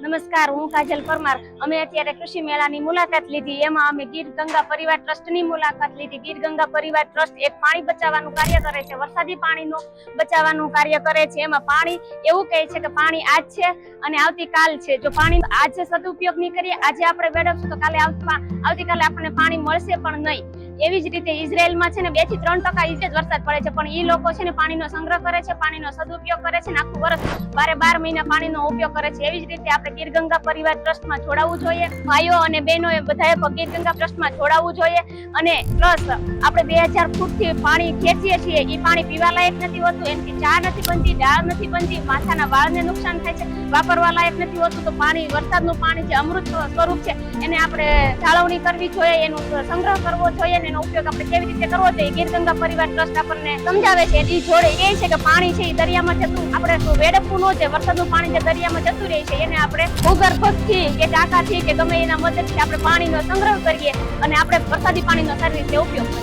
નમસ્કાર, હું કાજલ પરમાર. અમે અત્યારે કૃષિ મેળાની મુલાકાત લીધી. એમાં અમે ગીર ગંગા પરિવાર ટ્રસ્ટની મુલાકાત લીધી. ગીર ગંગા પરિવાર ટ્રસ્ટ એક પાણી બચાવવાનું કાર્ય કરે છે. વરસાદી પાણીનું બચાવવાનું કાર્ય કરે છે. એમાં પાણી એવું કહે છે કે પાણી આજ છે અને આવતીકાલ છે. જો પાણી આજે સદુપયોગ નહીં કરીએ, આજે આપણે વેડવશું તો કાલે આવતા- આવતીકાલે આપણને પાણી મળશે પણ નહીં. એવી જ રીતે ઇઝરાયલમાં છે ને બેથી ત્રણ ટકા ઇંચ જ વરસાદ પડે છે. પણ ઈ લોકો છે ને પાણીનો સંગ્રહ કરે છે, પાણીનો સદુપયોગ કરે છે ને આખું વર્ષ બારે બાર મહિના પાણીનો ઉપયોગ કરે છે. એવી જ રીતે આપણે ગીર ગંગા પરિવાર ટ્રસ્ટમાં જોડાવવું જોઈએ. ભાઈઓ અને બહેનો એ બધાએ પણ ગીર ટ્રસ્ટમાં જોડાવવું જોઈએ. અને પ્લસ આપણે બે હજાર ફૂટથી પાણી ખેંચીએ છીએ. એ પાણી પીવા લાયક નથી હોતું. એનાથી ચા નથી બનતી, દાળ નથી બનતી, માથાના વાળને નુકસાન થાય છે વાપરવા લાયક નથી હોતું. તો પાણી, વરસાદનું પાણી જે અમૃત સ્વરૂપ છે, એને આપણે જાળવણી કરવી જોઈએ, એનો સંગ્રહ કરવો જોઈએ, અને એનો ઉપયોગ આપણે કેવી રીતે કરવો જોઈએ ગીરગંગા પરિવાર ટ્રસ્ટ આપણને સમજાવે છે. એની જોડે એ છે કે પાણી છે એ દરિયામાં જતું. આપણે વેડફવું ન છે, વરસાદનું પાણી જે દરિયામાં જતું રહે છે, એને આપણે ભૂગર્ભથી કે ટાંકાથી કે ગમે એના મદદથી આપણે પાણીનો સંગ્રહ કરીએ અને આપણે વરસાદી પાણીનો સારી રીતે ઉપયોગ